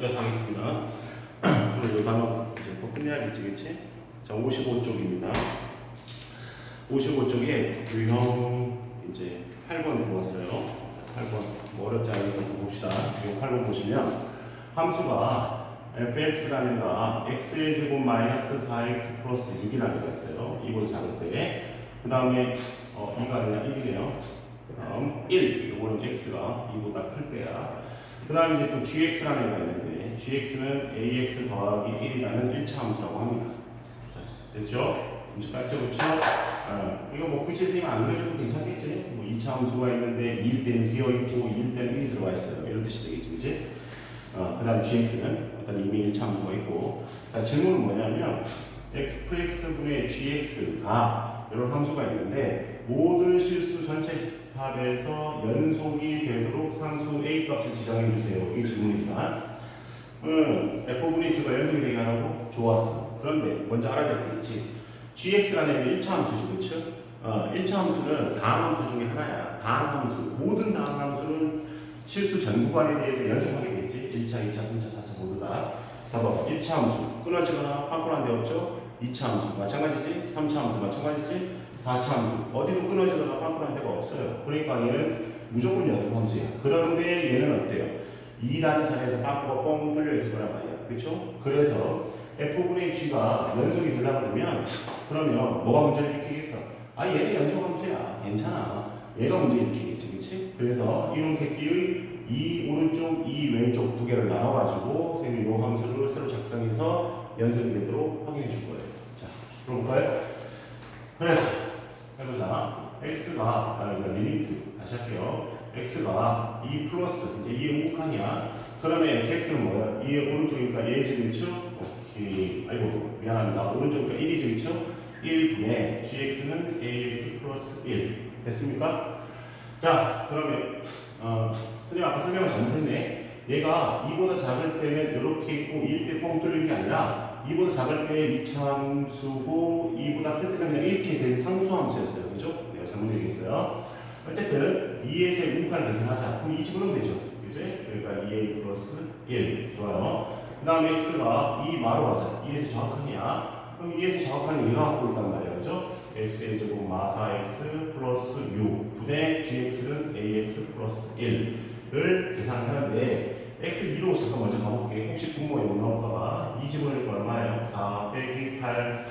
이어서 하겠습니다. 오늘 이 단어 이제 곧 끝내야겠지, 그치? 자, 55쪽입니다. 55쪽에 유형 이제 8번 들어왔어요. 8번. 뭐 어렵지 않으니까 좀 봅시다. 유형 8번 보시면 함수가 fx가 아니라 x의 제곱 마이너스 4x 플러스 6이라는 게 있어요. 이걸 작을 때. 그 다음에 어, 2가 아니라 1이네요. 그 다음 1. 이거는 x가 2보다 클 때야. 그 다음에 이제 또 gx라는 애가 있는데 gx는 ax 더하기 1이라는 1차 함수라고 합니다. 자, 됐죠? 이제 같이 그렇죠? 어, 이거 뭐 선생님 안 그려줘도 괜찮겠지? 뭐 2차 함수가 있는데 2일 때는 비어있고 2일 때는 1이 들어가 있어요. 이런 뜻이 되겠지, 그치? 어, 그 다음 gx는 어떤 이미 1차 함수가 있고 자, 질문은 뭐냐면 fx분의 gx가 이런 함수가 있는데 모든 실수 전체 합에서 연속이 되도록 상수 a 값을 지정해 주세요. 이게 질문입니다. 음, f분의 g가 연속이 되게 하라고? 좋았어. 그런데 먼저 알아야 될 게 있지. gx라는 게 1차 함수지, 그렇죠? 어, 1차 함수는 다항 함수 중에 하나야. 다항 함수. 모든 다항 함수는 실수 전 구간에 대해서 연속하게 되겠지. 1차, 2차, 3차, 4차 모두 다. 자, 봐. 1차 함수. 끊어지거나 빵꾸난 데 없죠? 2차 함수. 마찬가지지. 3차 함수. 마찬가지지. 4차 함수. 어디로 끊어지거나 빵꾸난 데가 없어요. 그러니까 얘는 무조건 연속 함수야. 그런데 얘는 어때요? 2라는 자리에서 빵꾸가 뻥 뚫려 있을 거란 말이야. 그렇죠? 그래서 f분의 g가 연속이 되려고 그러면 그러면 뭐가 문제를 일으키겠어? 아 얘는 연속 함수야. 괜찮아. 얘가 문제 일으키겠지. 그렇지? 그래서 이놈 새끼의 이 오른쪽, 이 왼쪽 두 개를 나눠가지고 선생님이 이 함수를 새로 작성해서 연속이 되도록 확인해 줄 거예요. 자, 들어볼까요? 그래서 해보자. x가 아, 이거 리미트 다시 할게요. x가 2 플러스 이제 2의 우칸이야. 그러면 x는 뭐야? 2의 오른쪽이니까 얘 지그쵸? 오케이. 아이고 미안합니다. 오른쪽이니까 1이 지그쵸? 1분의 gx는 ax 플러스 1 됐습니까? 자 그러면 어, 선생님 아까 설명을 잘못했네. 얘가 2보다 작을 때는 이렇게 있고 2일 때뻥 뚫리는 게 아니라 2보다 작을 때 2차 함수고 2보다 클 때는 그냥 이렇게 된 상수 함수였어요. 그죠? 내가 잘못 얘기했어요. 어쨌든 2에서의 운반을 계산하자. 그럼 2 집어넣으면 되죠. 그지? 그러니까 2a 플러스 1. 좋아요. 그 다음에 x가 2 마로 가자. 2에서 정확하냐? 그럼 2에서 정확하니 얘가 갖고 있단 말이야. 그죠? x의 제곱 마사 x 플러스 6 분의 gx는 ax 플러스 1을 계산하는데 x 2로 잠깐 먼저 가볼게. 혹시 분모에 못 나올까봐. 2 집어넣으니까 얼마예요? 4 빼기 8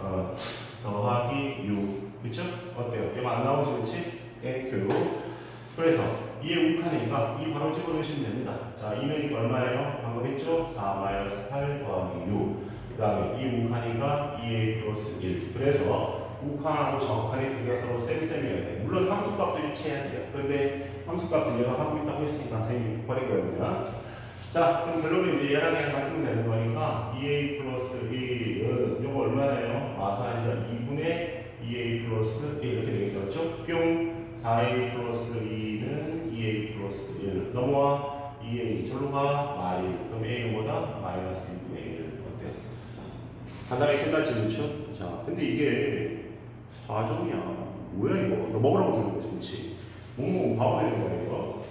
어, 더하기 6. 그쵸? 어때요? 얘가 안 나오지, 그치? 땡큐. 그래서 2의 우칸이니까 이 바로 집어넣으시면 됩니다. 자, 2면이 얼마예요? 방금 했죠? 4 마이너스 8 더하기 6. 그 다음에 이 우칸이가 2a 플러스 1. 그래서 우칸하고 정칸이 두 개가 서로 쌤쌤이어야 돼. 물론 함수값도 일치해야 돼요. 그런데 함수값은 얘가 하고 있다고 했으니까 선생님이 버리고야 됩니다. 자, 그럼 결론은 이제 얘랑 얘랑 같으면 되는 거니까 2a 플러스 1은 요거 얼마예요? 마사에서 2분의 2a 플러스 1 이렇게 되겠죠? 뿅 4a 플러스 2는 2a 플러스 1 넘어와 2a 절로 가 마이 그럼 a는 뭐다? 마이너스 2분의 1 어때? 간단하게 끝났지 그렇죠? 자 근데 이게 4점이야 뭐야 이거 너 먹으라고 주는 거지 그렇지? 몽몽 봐봐 되는 거야 이거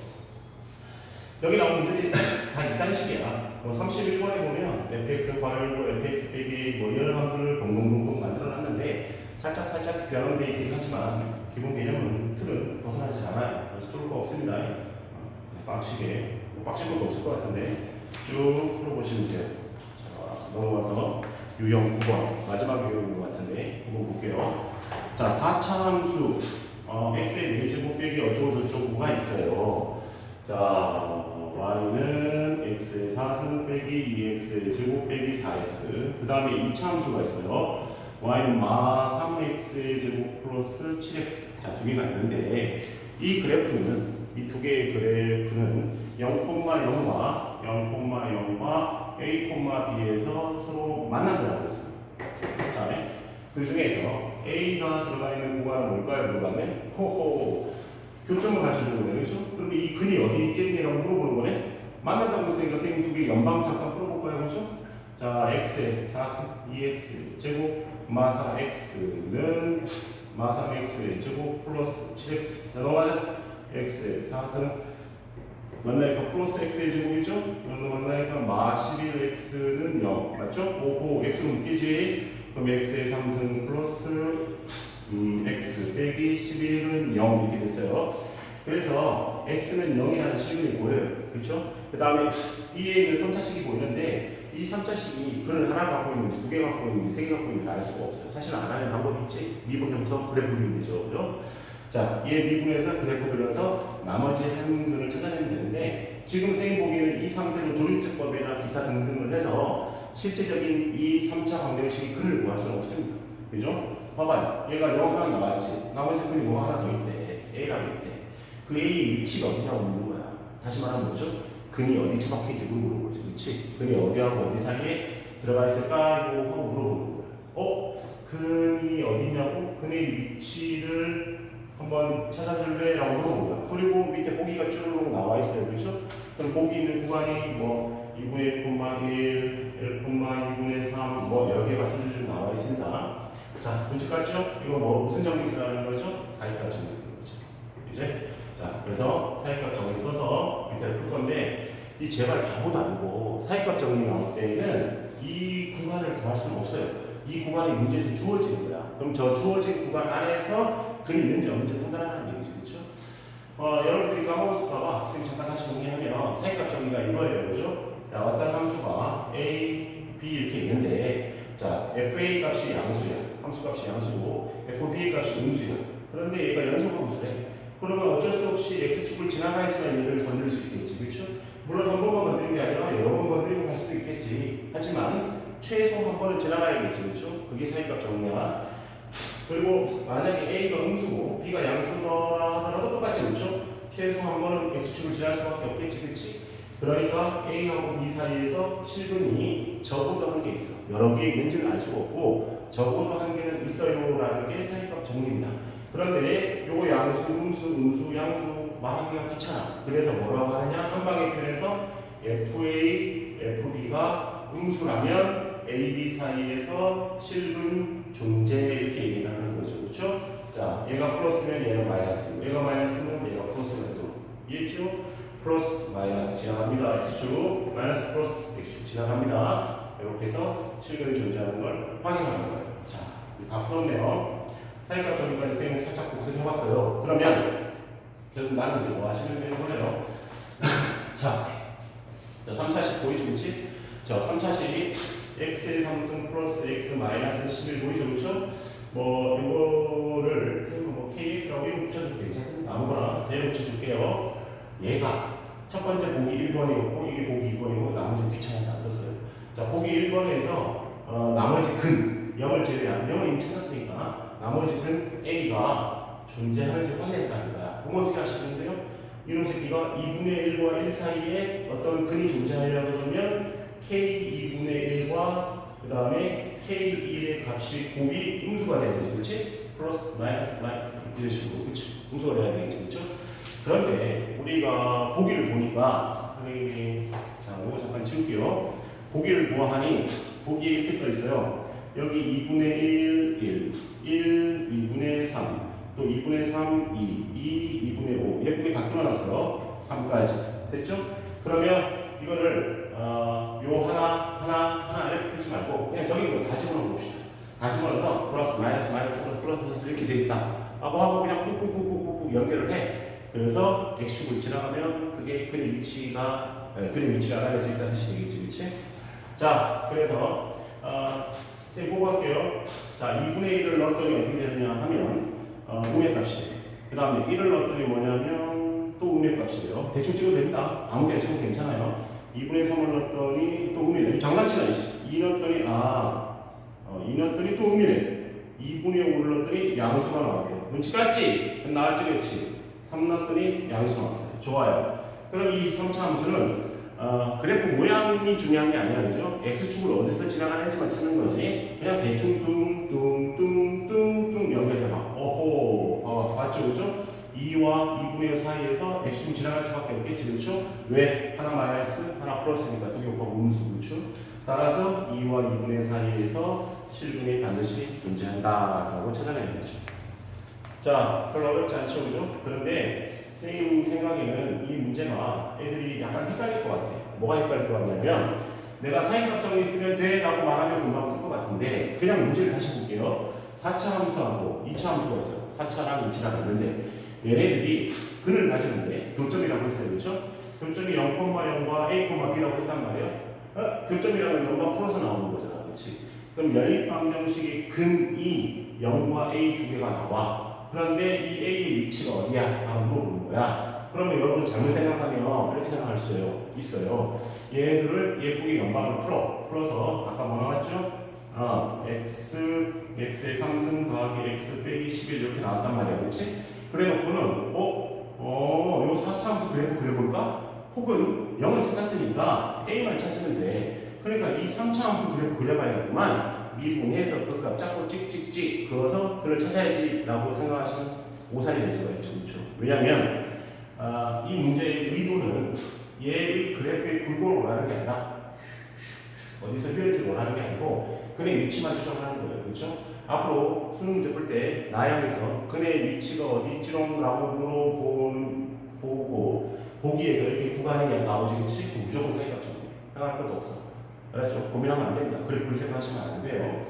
여기 나온 문제들이 다 이딴 식이야 뭐 31번에 보면 fx 괄호 fx 빼기 뭐 이런 함수를 동동동동 만들어 놨는데 살짝 살짝 변형되어 있긴 하지만 기본 개념은 틀은 벗어나지 않아요. 그래서 좋을 거 없습니다. 어, 빡시게 뭐 빡실 것도 없을 것 같은데 쭉 풀어보시면 돼요. 자, 넘어가서 유형 9번 마지막 유형인 것 같은데 한번 볼게요. 자 4차 함수 어, x의 4제곱 빼기 어쩌고 저쩌고가 있어요. 자 y는 x의 4승 빼기 2x의 제곱 빼기 4x 그 다음에 2차 함수가 있어요. y는 마 3x의 제곱 플러스 7x 자 두 개가 있는데 이 그래프는 이 두 개의 그래프는 0,0과 0,0과 a, b에서 서로 만난다고 했어요. 자, 그 중에서 a가 들어가 있는 구간은 뭘까요? 물어봤네. 호호 교점을 가르쳐주는 거네, 그렇죠? 그럼 이 근이 어디 있겠니라고 물어보는 거네. 만난다고 했으니까 선생님 두 개 연방 잠깐 풀어볼까요, 그렇죠? 자, x의 4승 2x 제곱 마사 x는 마사 x의 제곱 플러스 7x 자 넘어가자 x의 4승 만나니까 플러스 x의 제곱이죠? 만나니까 마 11x는 0 맞죠? 오호 x는 웃기지? 그럼 x의 3승 플러스 음, x 빼기 11은 0 이렇게 됐어요. 그래서 x는 0이라는 실근이 보여요. 그렇죠? 그 다음에 뒤에 있는 3차식이 보이는데 이 3차식이 근을 하나 갖고 있는지 두 개 갖고 있는지 세 개 갖고 있는지 알 수가 없어요. 사실 안 하는 방법이 있지. 미분해서 그래프 그리면 되죠. 그죠? 자, 얘 미분해서 그래프 그려서 나머지 한 근을 찾아내면 되는데 지금 선생님 보기에는 이 상태로 조립제법이나 기타 등등을 해서 실제적인 이 3차 방정식이 근을 구할 수는 없습니다. 그죠? 봐봐요. 얘가 0 하나 나왔지. 나머지 근이 뭐가 하나 더 있대. A라고 있대. 그 A 위치가 어디냐고 묻는 거야. 다시 말하면 뭐죠? 근이 어디 처박혀 있는지 물어보는 거죠. 그치? 근이 어디하고 어디 사이에 들어가 있을까? 이거 하고 물어보는 거야. 어? 근이 어디냐고? 근의 위치를 한번 찾아줄래? 라고 물어보는 거야. 그리고 밑에 보기가 쭈르륵 나와 있어요. 그렇죠? 그럼 보기 있는 구간이 뭐 2분의 1,1, 1,2분의 3, 뭐 개가 쭈르륵 나와 있습니다. 자, 문제까지요? 이거 뭐 무슨 정리수라는 거죠? 사이값 정리 쓰는 거죠. 이제 자, 그래서 사이값 정리 써서 밑에 풀 건데 이 제발 바보도 아니고 사이값 정리 나올 때에는 이 구간을 구할 수는 없어요. 이 구간이 문제에서 주어지는 거야. 그럼 저 주어진 구간 안에서 근이 있는지 없는지 판단하는 얘기죠. 그렇죠? 어, 여러분들이 까먹었을까봐 선생님 잠깐 다시 정리하면 사이값 정리가 이거예요. 그죠? 자, 어떤 함수가 A, B 이렇게 있는데 자, FA 값이 양수야. 함수 값이 양수고 FB 값이 음수야. 그런데 얘가 연속 함수래. 그러면 어쩔 수 없이 x축을 지나가야지만 얘를 건드릴 수 있겠지. 그렇죠? 물론 한 번만 건드리는 게 아니라 여러 번 건드리고 갈 수도 있겠지. 하지만 최소 한 번은 지나가야겠지. 그렇죠? 그게 사이값 정리야. 그리고 만약에 A가 음수고 B가 양수더라 하더라도 똑같지. 그렇죠? 최소 한 번은 x축을 지날 수밖에 없겠지. 그렇지? 그러니까 A하고 B 사이에서 실근이 적어도 한 개 있어. 여러 개 있는지는 알 수가 없고 적어도 한 개는 있어요라는 게 사이값 정리입니다. 그런데 요거 양수, 음수, 음수, 양수 말하기가 귀찮아. 그래서 뭐라고 하느냐? 한 방에 표현해서 FA, FB가 음수라면 AB 사이에서 실근 존재 이렇게 얘기를 하는 거죠. 그렇죠? 자, 얘가 플러스면 얘는 마이너스, 얘가 마이너스면 얘가 플러스가 또 이해했죠? 플러스 마이너스 지나갑니다. x축 마이너스 플러스 x축 지나갑니다. 이렇게 해서 실근이 존재하는 걸 확인하는 거예요. 자, 다 풀었네요. 사이값 정리까지 선생님 살짝 복습해봤어요. 그러면 결국 나는 이제 뭐 하시면 되는 거예요? 자, 자 3차식 보이죠, 그치? 자, 3차식이 x의 3승 플러스 x 마이너스 11 보이죠, 그쵸? 뭐 이거를 선생님 뭐 kx라고 이름 붙여도 괜찮습니다. 아무거나 대로 붙여줄게요. 얘가 첫 번째 보기 1번이었고 이게 보기 2번이고 나머지는 귀찮아서 안 썼어요. 자, 보기 1번에서 어, 나머지 근 0을 제외한 0을 이미 찾았으니까 나머지 근 A가 존재하는지 확인했다는 거야. 그럼 어떻게 하시는데요? 이놈 새끼가 2분의 1과 1 사이에 어떤 근이 존재하려고 그러면 K 2분의 1과 그 다음에 K1의 값이 곱이 음수가 돼야 되지, 그렇지? 플러스, 마이너스, 마이너스 이런 식으로, 그렇지? 음수가 돼야 되겠지, 그렇죠? 그런데 우리가 보기를 보니까 선생님이 자, 이거 잠깐 지울게요. 보기를 보아하니 보기에 이렇게 써 있어요. 여기 2분의 1, 1, 1, 2분의 3, 또 2분의 3, 2, 2, 2분의 5 예쁘게 다 끊어놨어. 3까지 됐죠? 그러면 이거를 어, 요 하나, 하나, 하나 이렇게 풀지 말고 그냥 저기 이거 다 집어넣어 봅시다. 다 집어넣어서 플러스, 마이너스, 마이너스, 플러스, 플러스, 이렇게 돼 있다. 하고 하고 그냥 꾹꾹꾹꾹꾹 연결을 해. 그래서 x축을 지나가면 그게 근의 위치가 에, 근의 위치를 알아낼 수 있다는 뜻이 되겠지, 그렇지? 자, 그래서 어, 선생님 보고 할게요. 자, 2분의 1을 넣었더니 어떻게 되느냐 하면 어, 음의 값이 그 다음에 1을 넣었더니 뭐냐면 또 음의 값이에요. 대충 찍어도 됩니다. 아무게 찍어도 괜찮아요. 2분의 3을 넣었더니 또 음이네. 장난치나, 이씨. 2 넣었더니 아, 어, 2 넣었더니 또 음이네. 2분의 5를 넣었더니 양수가 나왔대요. 눈치 깠지? 나왔지, 그렇지? 3 넣었더니 양수 나왔어요. 좋아요. 그럼 이 3차 함수는 어, 그래프 모양이 중요한 게 아니라 그죠? x축을 어디서 지나가는지만 찾는 거지. 그냥 대충 뚱뚱뚱뚱뚱 연결해봐. 오호, 어, 맞죠, 그죠? 2와 2분의 5 사이에서 x축 지나갈 수밖에 없겠지, 그렇죠? 왜? 하나 마이너스, 하나 플러스니까 두개 곱하고 음수, 그렇죠? 따라서 2와 2분의 사이에서 실근이 반드시 존재한다 라고 찾아내는 거죠. 자, 별로 어렵지 않죠, 그죠? 그런데 선생님 생각에는 이 문제가 애들이 약간 헷갈릴 것 같아. 뭐가 헷갈릴 것 같냐면 내가 사인값 정리 쓰면 돼 라고 말하면 금방 풀것 같은데 그냥 문제를 다시 볼게요. 4차 함수하고 2차 함수가 있어요. 4차랑 2차랑 있는데 얘네들이 근을 가지는데 교점이라고 했어요. 그렇죠? 교점이 0,0과 A, B라고 했단 말이에요. 어? 교점이라는 것만 풀어서 나오는 거잖아. 그렇지? 그럼 연립방정식의 근이 0과 A 두 개가 나와. 그런데 이 A의 위치가 어디야? 라고 물어보는 거야. 그러면 여러분 잘못 생각하면 이렇게 생각할 수 있어요. 얘네들을 예쁘게 연방을 풀어. 풀어서 아까 뭐 나왔죠? 어, x, x의 3승 더하기 x 빼기 11 이렇게 나왔단 말이야. 그렇지? 그래 놓고는 어? 어, 요 4차 함수 그래도 그려볼까? 혹은 0을 찾았으니까 A만 찾으면 돼. 그러니까 이 3차 함수 그래도 그려봐야겠구만. 미분해서 그값 잡고 찍찍찍 그어서 그를 찾아야지 라고 생각하시면 오산이 될 수가 있죠. 그렇죠? 왜냐면 아, 이 문제의 의도는 얘의 그래프의 굴곡을 원하는 게 아니라 어디서 흐를지 원하는 게 아니고 근의 위치만 추정하는 거예요. 그렇죠? 앞으로 수능 문제 풀 때 나형에서 근의 위치가 어디지롱라고 물어본 보고 보기에서 이렇게 구간이 나오지 그치? 무조건 정리. 생각할 것도 없어. 알았죠? 고민하면 안 됩니다. 그래 그렇게 생각하시면 안 돼요.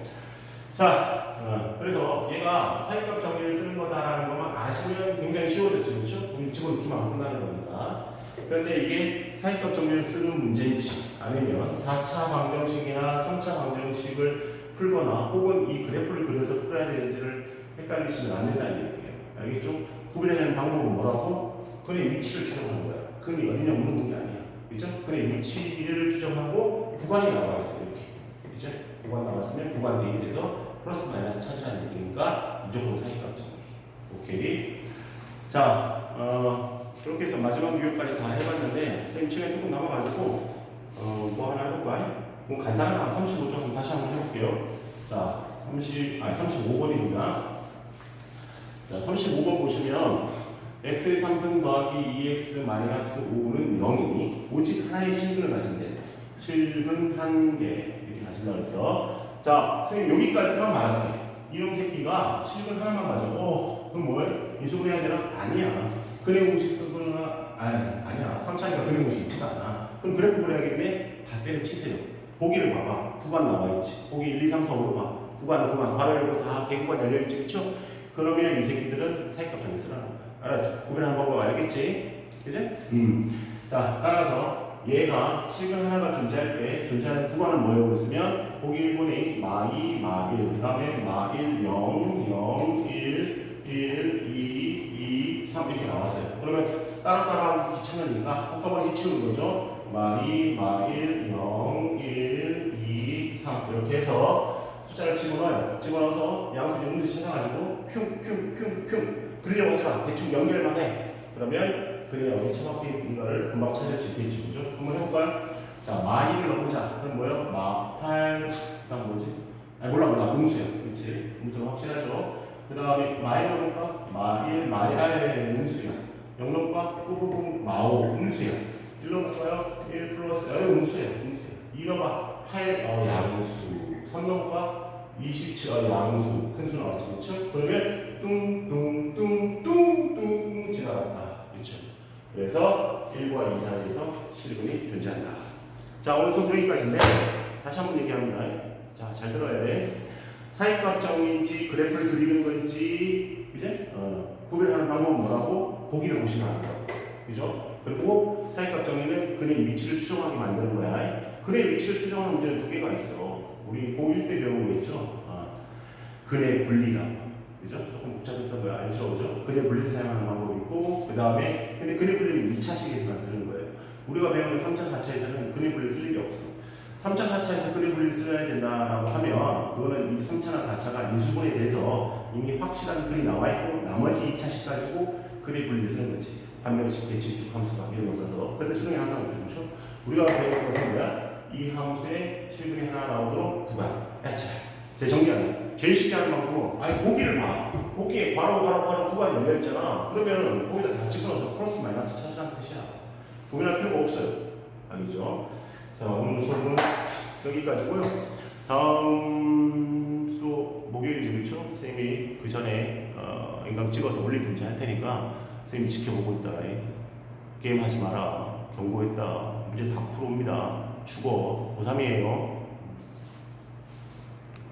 자, 어, 그래서 얘가 사이값 정리를 쓰는 거다라는 것만 아시면 굉장히 쉬워졌죠, 그렇죠? 우리 집어 넣기만 안 끝나는 거니까. 그런데 이게 사이값 정리를 쓰는 문제인지 아니면 4차 방정식이나 3차 방정식을 풀거나 혹은 이 그래프를 그려서 풀어야 되는지를 헷갈리시면 안 된다는 얘기예요. 알겠죠? 구분해내는 방법은 뭐라고? 근의 위치를 추정하는 거야. 근이 어디냐 물어보는 게 아니야. 그죠? 근의 위치를 추정하고 구간이 나와 있어 이렇게. 그죠? 구간 나왔으면 구간 대입 해서 플러스 마이너스 찾으라는 얘기니까 무조건 사이값 정리. 오케이. 자, 어, 그렇게 해서 마지막 유형까지 다 해봤는데 선생님 시간이 조금 남아가지고 어, 뭐 하나 해볼까요? 뭐 간단한 거 35점 다시 한번 해볼게요. 자, 30, 아니 35번입니다. 자, 35번 보시면 x의 3승 더하기 2x 마이너스 5는 0이니 오직 하나의 실근을 가진대. 실근 한개 이렇게 가진다고 했어. 자, 선생님 여기까지만 말할게. 이놈 새끼가 실근 하나만 가져. 어, 그럼 뭐예요? 인수분해 해야 되나? 아니야. 근해 공식 쓰거나 아니, 아니야. 3차니까 근해 공식 있지도 않아. 그럼 그래프 그려야겠네? 다 때려치세요. 보기를 봐봐. 구간 나와 있지. 보기 1, 2, 3, 4, 5로 봐. 구간, 구간, 열고 다 개구간 열려있지. 그쵸? 그러면 이 새끼들은 사이값 정리 쓰라는 거야. 알았죠? 구별하는 방법 알겠지? 그지? 음. 자, 따라서 얘가 실근 하나가 존재할 때 존재하는 구간은 뭐라고 했으면 보기 1분의 마2, 마 1, 그 다음에 마 1, 0, 0, 1, 1, 2, 2, 3 이렇게 나왔어요. 그러면 따로따로 하기 귀찮으니까 한꺼번에 해치우는 거죠. 마 2, 마 1, 0, 1, 2, 3 이렇게 해서 숫자를 집어넣어요. 집어넣어서 양수 영문지 찾아가지고 흉흉흉흉 그리려고 하지 마. 대충 연결만 해. 그러면 그래야 처박혀 있는 거를 금방 찾을 수 있겠지. 그죠? 한번 해볼까요? 자, 마이를 넣어보자. 그럼 뭐예요? 마, 8, 그다음 뭐지? 아 몰라 몰라. 음수야. 그렇지? 음수는 확실하죠? 그 다음에 마이 넣어볼까? 마일, 마이, 아예 음수야. 영 넣을까? 뿌뿌뿌, 마오, 음수야. 1 넣어볼까요? 1 플러스, 아 음수야. 음수야. 2 넣어봐. 8, 어, 양수. 3 넣어볼까? 27, 어, 양수. 큰 수 나왔지. 그렇죠? 그러면 뚱 뚱 뚱 뚱뚱 지나갔다. 그렇죠? 그래서 1과 2 사이에서 실근이 존재한다. 자, 오늘 수업 여기까지인데 다시 한번 얘기합니다. 자, 잘 들어야 돼. 사이값 정리인지 그래프를 그리는 건지 이제 어, 구별하는 방법은 뭐라고 보기를 보시면 합니다. 그죠? 그리고 사이값 정리는 근의 위치를 추정하게 만드는 거야. 근의 위치를 추정하는 문제는 두 개가 있어. 우리 고1 때 배우고 있죠. 어, 근의 분리라고. 그죠? 조금 복잡했던 거야. 알죠? 그죠? 근의 분리를 사용하는 방법이 있고 그 다음에 근데 근의 분리는 2차식에서만 쓰는 거예요. 우리가 배우는 3차, 4차에서는 근의 분리를 쓸 일이 없어. 3차, 4차에서 근의 분리를 써야 된다라고 하면 그거는 이 3차나 4차가 인수분해 돼서 이미 확실한 글이 나와 있고 나머지 2차식 가지고 근의 분리를 쓰는 거지. 반면식, 대칭축, 함수가 이런 거 써서 그런데 수능에 하나 나오죠. 그렇죠? 우리가 배우는 것은 뭐야? 이 함수에 실근이 하나 나오도록 구간. 야채. 제 정리하는 제일 쉽게 하는 방법은 아니 보기를 봐. 보기에 괄호 괄호 괄호 구간이 열려 있잖아. 그러면 거기다 다 집어넣어서 플러스 마이너스 찾으라는 뜻이야. 고민할 필요가 없어요. 알겠죠? 자 오늘 수업은 여기까지고요. 다음 수업 목요일이죠, 그렇죠? 선생님이 그 전에 어, 인강 찍어서 올리든지 할 테니까 선생님이 지켜보고 있다. 게임 하지 마라. 경고했다. 문제 다 풀어옵니다. 죽어. 고3이에요.